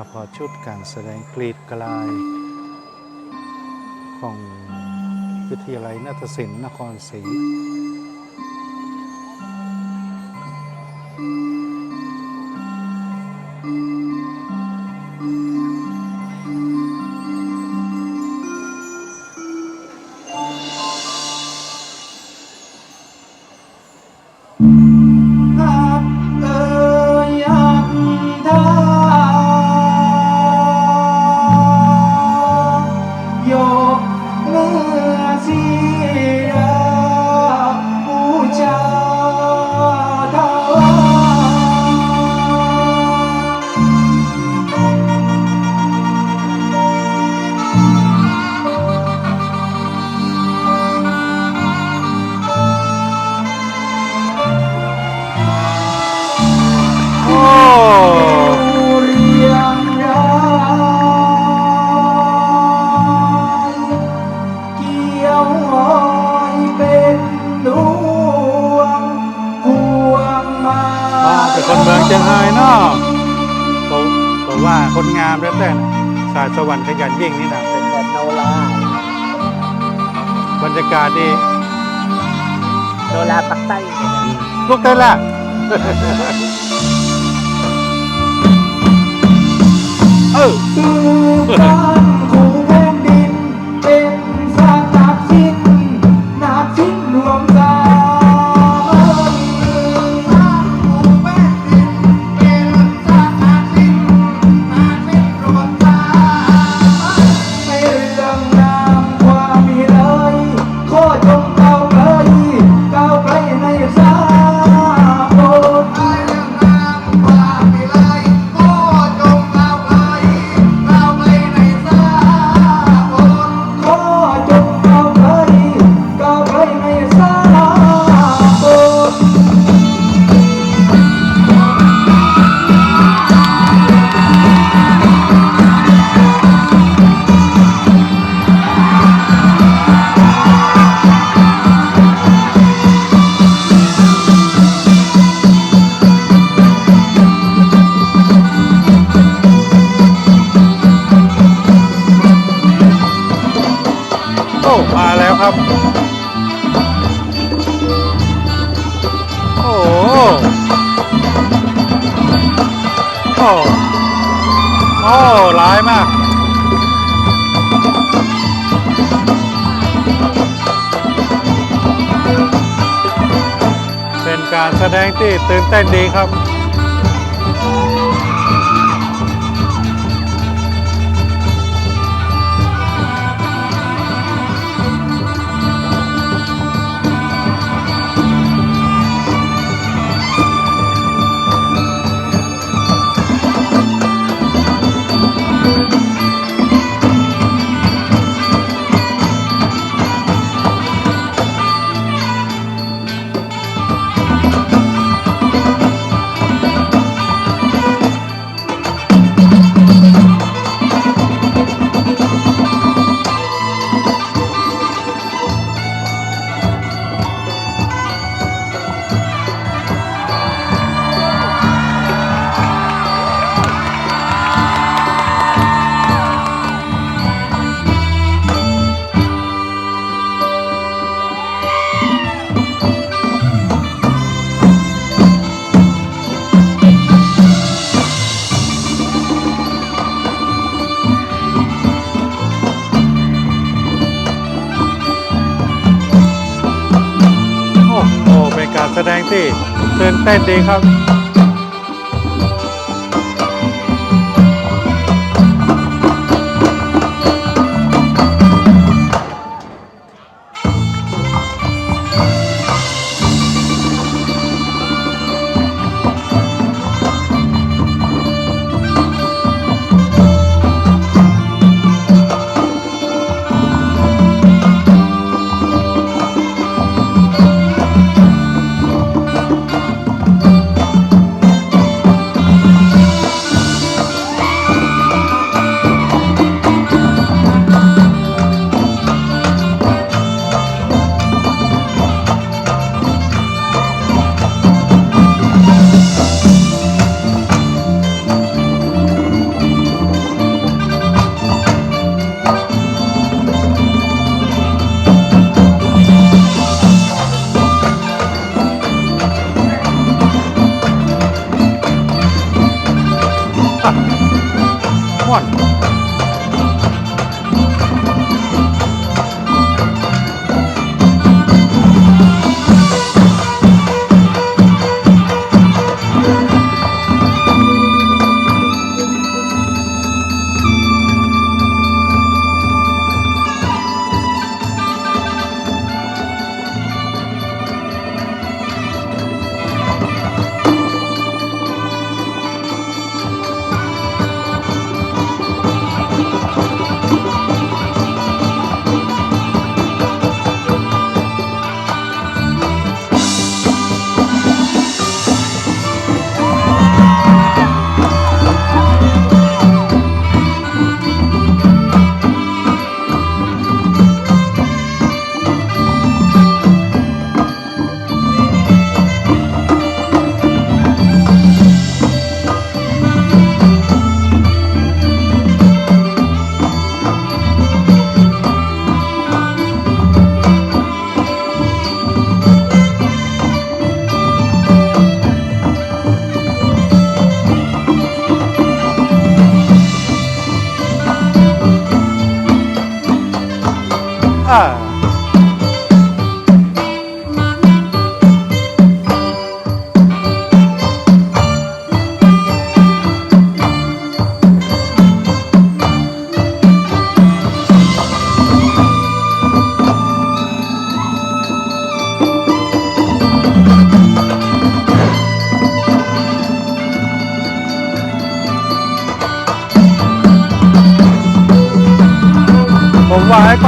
าพอชุดการแสดงกรีดกลายของวิทยาลัยนาฏศิลป์นครศรี กาคนงามแล้วแต่สายสวรรค์ขยันยิ่งนี่นะเป็นแบบโนราบรรยากาศดีโนราปักใต้เนี่ยนะลูกเต้นละเร้ายมาก เป็นการแสดงที่ตื่นเต้นดีครับ แสดงที่ตื่นเต้นดีครับ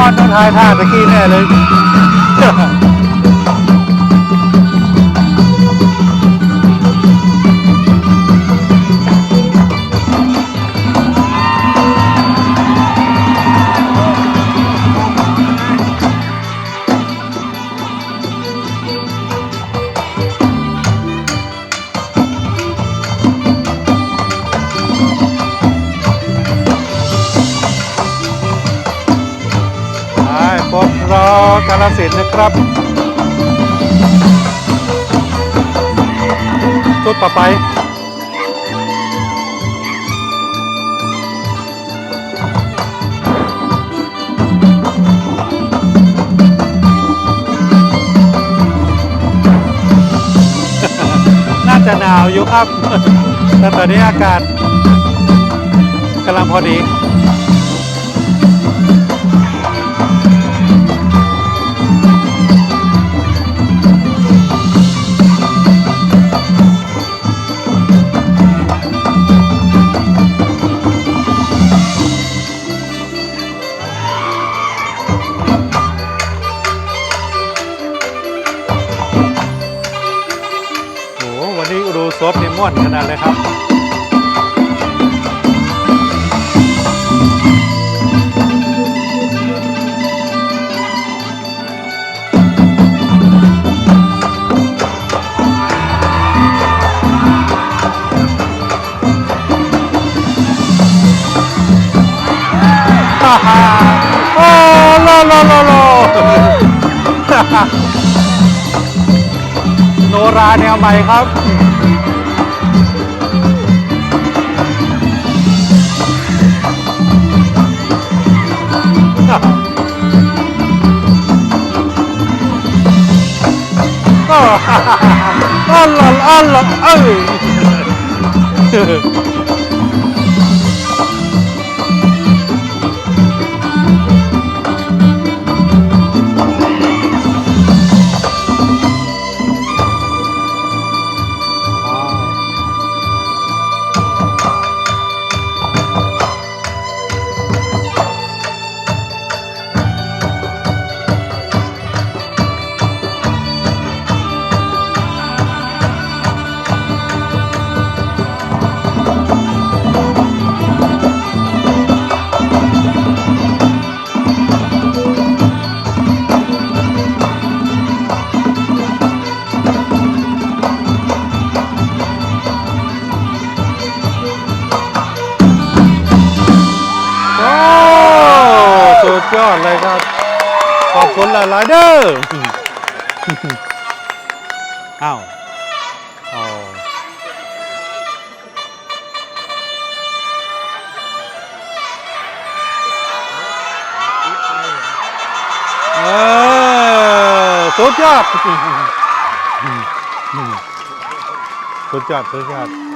อ้ก้อนต้องทายท่าตะกี้แน่เลย อกาลสินธุ์นะครับ ชุดต่อไป น่าจะหนาวอยู่ครับ แต่ตอนนี้อากาศกำลังพอดี วนขนาดเลยครับฮ่าฮ่าโอ้โลโลโลโลโนราแนวใหม่ครับ ก็อัล ขอบคุณหลายๆเด้ออ้าวอ๋อเออสุดยอดสุดยอดสุดยอด